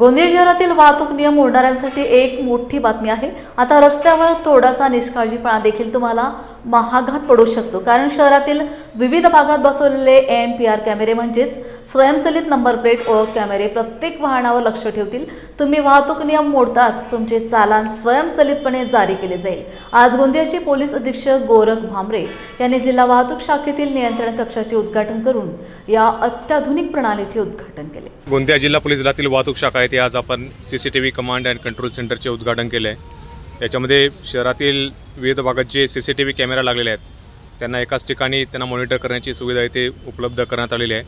गोंदिया शहरातील वाहतूक नियम मोडणाऱ्यांसाठी एक मोठी बातमी आहे. आता रस्त्यावर थोडासा निष्काळजीपणा देखील तुम्हाला महाघात पडू शकतो. कारण शहरातील विविध भागात बसवलेले एन पी आर कॅमेरे म्हणजेच स्वयंचलित नंबर प्लेट ओळख कॅमेरे प्रत्येक वाहनावर लक्ष ठेवतील. तुम्ही वाहतूक नियम मोडताच तुमचे चालान स्वयंचलितपणे जारी केले जाईल. आज गोंदियाचे पोलीस अधीक्षक गोरख भांबरे यांनी जिल्हा वाहतूक शाखेतील नियंत्रण कक्षाचे उद्घाटन करून या अत्याधुनिक प्रणालीचे उद्घाटन केले. गोंदिया जिल्हा पोलीस दलातील वाहतूक शाखा येथे आज आपण C C T command and control सेंटरचे उद्घाटन केले. आहे याच्यामध्ये शहरातील विविध भागात जे C C T V camera लागलेले आहेत त्यांना एकाच ठिकाणी त्यांना मॉनिटर करण्याची सुविधा इथे उपलब्ध करण्यात आलेली आहे.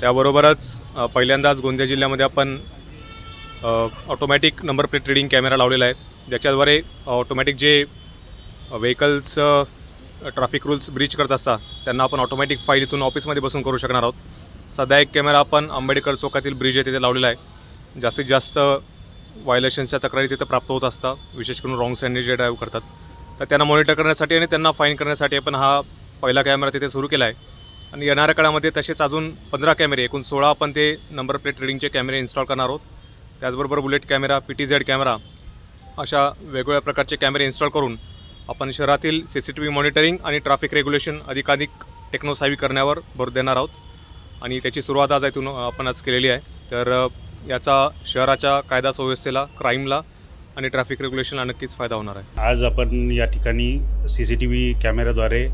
त्याबरोबरच पहिल्यांदाच गोंदिया जिल्ह्यामध्ये आपण automatic number plate reading camera लावलेला आहे. ज्याच्याद्वारे ऑटोमॅटिक जे व्हेकल्स ट्रॅफिक रूल्स ब्रीच करत असतात त्यांना आपण ऑटोमॅटिक फाईल इथून ऑफिसमध्ये बसून करू शकणार आहोत. सध्या एक कॅमेरा आपण आंबेडकर चौकातील ब्रिज आहे तिथे लावलेला आहे. जास्तीत जास्त व्हायलेशन्सच्या तक्रारी तिथं प्राप्त होत असतात. विशेष करून रॉंग साईडने जे ड्राईव्ह करतात. तर त्यांना मॉनिटर करण्यासाठी आणि त्यांना फाईन करण्यासाठी आपण हा पहिला कॅमेरा तिथे सुरू केला आहे. आणि येणाऱ्या काळामध्ये तसेच अजून पंधरा कॅमेरे एकूण सोळा आपण ते नंबर प्लेट रिडिंगचे कॅमेरे इन्स्टॉल करणार आहोत. त्याचबरोबर bullet camera P T Z camera अशा वेगवेगळ्या प्रकारचे कॅमेरे इन्स्टॉल करून आपण शहरातील C C T V monitoring आणि ट्रॅफिक रेग्युलेशन अधिकाधिक टेक्नोसावी करण्यावर भर देणार आहोत. आणि त्याची सुरुवात आज इथून आपण आज केलेली आहे. तर याचा शहराच्या कायदा सुव्यवस्थेला क्राईमला आणि ट्रॅफिक रेग्युलेशनला नक्कीच फायदा होणार आहे. आज आपण या ठिकाणी सी सी टी व्ही कॅमेऱ्याद्वारे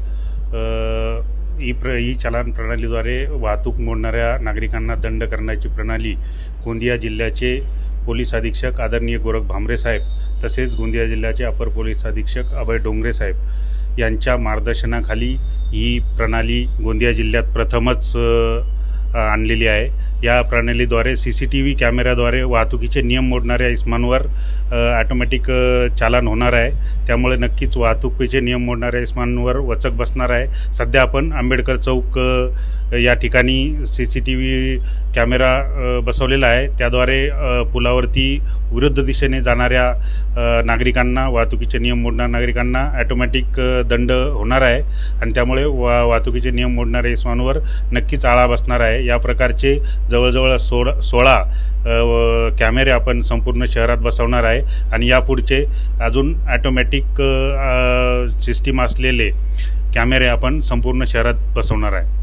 ई प्र ई चलान प्रणालीद्वारे वाहतूक मोडणाऱ्या नागरिकांना दंड करण्याची प्रणाली गोंदिया जिल्ह्याचे पोलीस अधीक्षक आदरणीय गोरख भामरे साहेब तसेच गोंदिया जिल्ह्याचे अपर पोलीस अधीक्षक अभय डोंगरे साहेब यांच्या मार्गदर्शनाखाली ही प्रणाली गोंदिया जिल्ह्यात प्रथमच आणलेली आहे. या प्रणालीद्वारे सी सी टी व्ही कॅमेऱ्याद्वारे वाहतुकीचे नियम मोडणाऱ्या इस्मांवर ॲटोमॅटिक चालन होणार आहे. त्यामुळे नक्कीच वाहतुकीचे नियम मोडणाऱ्या इस्मांवर वचक बसणार आहे. सध्या आपण आंबेडकर चौक या ठिकाणी C C T V camera बसवलेला आहे. त्याद्वारे पुलावरती विरुद्ध दिशेने जाणाऱ्या नागरिकांना वाहतुकीचे नियम मोडणाऱ्या नागरिकांना ॲटोमॅटिक दंड होणार आहे आणि त्यामुळे वा वाहतुकीचे नियम मोडणाऱ्या इस्मांवर नक्कीच आळा बसणार आहे. या प्रकारचे जवळजवळ सोळा सोळा व कॅमेरे आपण संपूर्ण शहरात बसवणार आहे आणि यापुढचे अजून ॲटोमॅटिक सिस्टीम असलेले कॅमेरे आपण संपूर्ण शहरात बसवणार आहे.